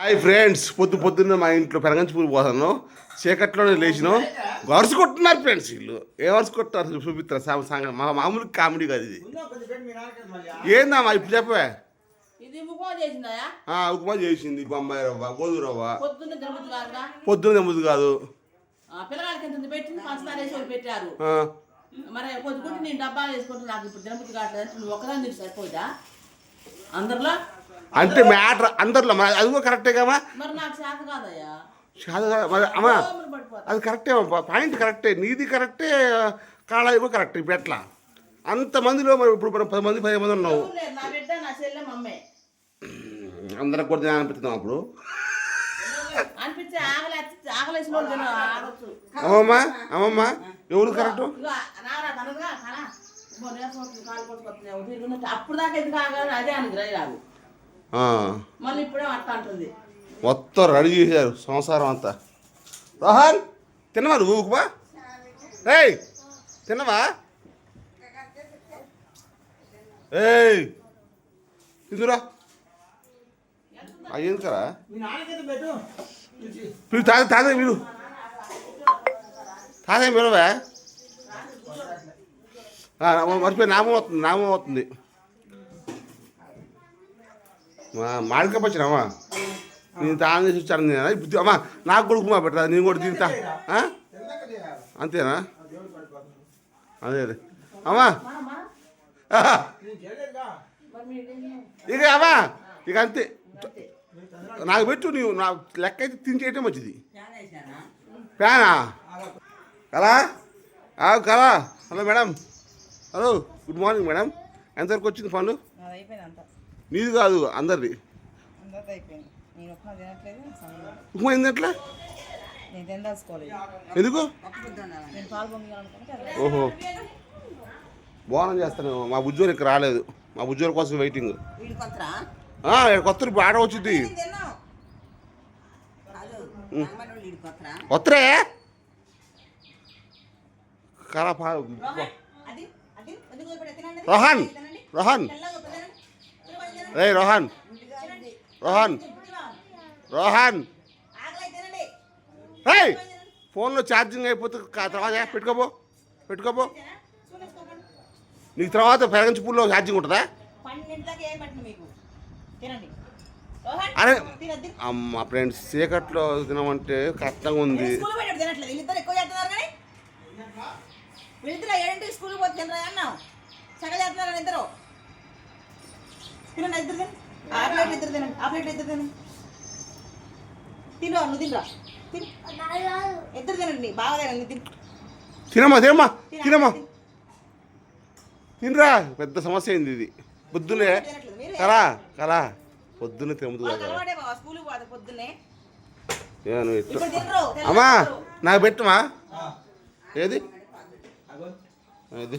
Hi friends పొద్దు పొద్దున్న మా ఇంట్లో పెరగంచి పూలు పోతాను. చీకట్లోనే లేచినాం. గరుసు కొట్టున్నారు ఫ్రెండ్స్ వీళ్ళు. ఏ వరుస కొట్టారు చూపిస్తారు సా- సంగ- మా మామూలు కామెడీ కాదు ఇది. ఏందమ్మా ఇప్పుడు చెప్పవే? ఉప్మా చేసింది బొంబాయి రవ్వ గోధుమ రవ్వ. పొద్దున్న తెమ్మదు కాదు. పెట్టారు. ఆ, మరి పొద్దుకుంటే నేను డబ్బాలు వేసుకుంటే నాకు ఇప్పుడు తిరుపతి కావట్లేదు నువ్వు ఒక్కదాన్ని తిరిగి సరిపోయిదా? అందరిలో? అంటే మ్యాటర్ అందరిలో మరి అది కూడా కరెక్టే కాదు కాదు మరి అమ్మా అది కరెక్టే. పాయింట్ కరెక్టే నీది కరెక్టే కాళాయి కూడా కరెక్ట్ ఇప్పుడు ఎట్లా అంతమందిలో మరి ఇప్పుడు మనం పది మంది పది మంది ఉన్నావు అందరికి కూడా తినాలని అనిపిస్తున్నాం అప్పుడు? అమ్మమ్మ అమ్మమ్మ ఎవరు కరెక్ట్ అప్పుడు దాకా ఎందుకు అదే అని రాదు మళ్ళీ ఇప్పుడే అట్లా అంటుంది. మొత్తం రెడీ చేశారు సంసారం అంతా. రోహన్ తిన్నవా నువ్వు ఏయ్ తిన్నవా? ఏయ్ తిందురా అయ్యింది కదా? మీరు తాత తాత మీరు తాత మీరవా మర్చిపోయి నామం అవుతుంది నామం అవుతుంది మా మాడికప్ప నేను తాను చేసి వచ్చాను నేను. ఇప్పుడు అమ్మా నాకు కొడుకుమా పెట్టరా? నేను కూడా తింటా. అంతేనా? అదే అదే. అమ్మా. ఇక అమ్మా ఇక అంతే. నాకు పెట్టు నువ్వు నా లెక్క అయితే తింటేయటం మంచిది. ఫ్యానా? కలా కలా hello madam. Hello good morning madam. ఎంతవరకు వచ్చింది పనులు నాది కాదు అందరిది. ఉప్మా ఎందుకు? ఓహో. బోనం చేస్తాను. మా బుజ్జోరు ఇక్కడ రాలేదు. మా బుజ్జోరు కోసం వెయిటింగ్. కొత్త ఇప్పుడు ఆడ వచ్చింది. కొత్తరా? కొత్తరే? కరా పా- అది అది? ఎందుకు ఇప్పుడు తినండి? రోహన్ రోహన్. రే రోహన్. రోహన్. రోహన్. రే ఫోన్లో ఛార్జింగ్ అయిపోతే తర్వాత పెట్టుకోపో. చూనేసుకోకండి నీకు తర్వాత పెరగంచి పూల్లో ఛార్జింగ్ ఉంటుందా? అరే అమ్మ ఫ్రెండ్స్ చీకట్లో తినమంటే కష్టంగా ఉంది. స్కూల్ తినండి ఇద్దరు తినండి. ఆ ప్లేట్ ఇద్దరు తినండి ఆ ప్లేట్ ఇద్దరు తినండి. తినరా నువ్వు తినరా? తిను. ఇద్దరు తినండి బాగా తినండి తిను. తినమ్మా తినమ్మా తిను, తినమ్మా. తిను. తినరా పెద్ద సమస్య అయింది ఇది. పొద్దునే కరా కరా. పొద్దున్నే తినదు స్కూల్కి పోతే పొద్దున్నే. అమ్మా. నాకు పెట్టుమా ఏది? ఏది.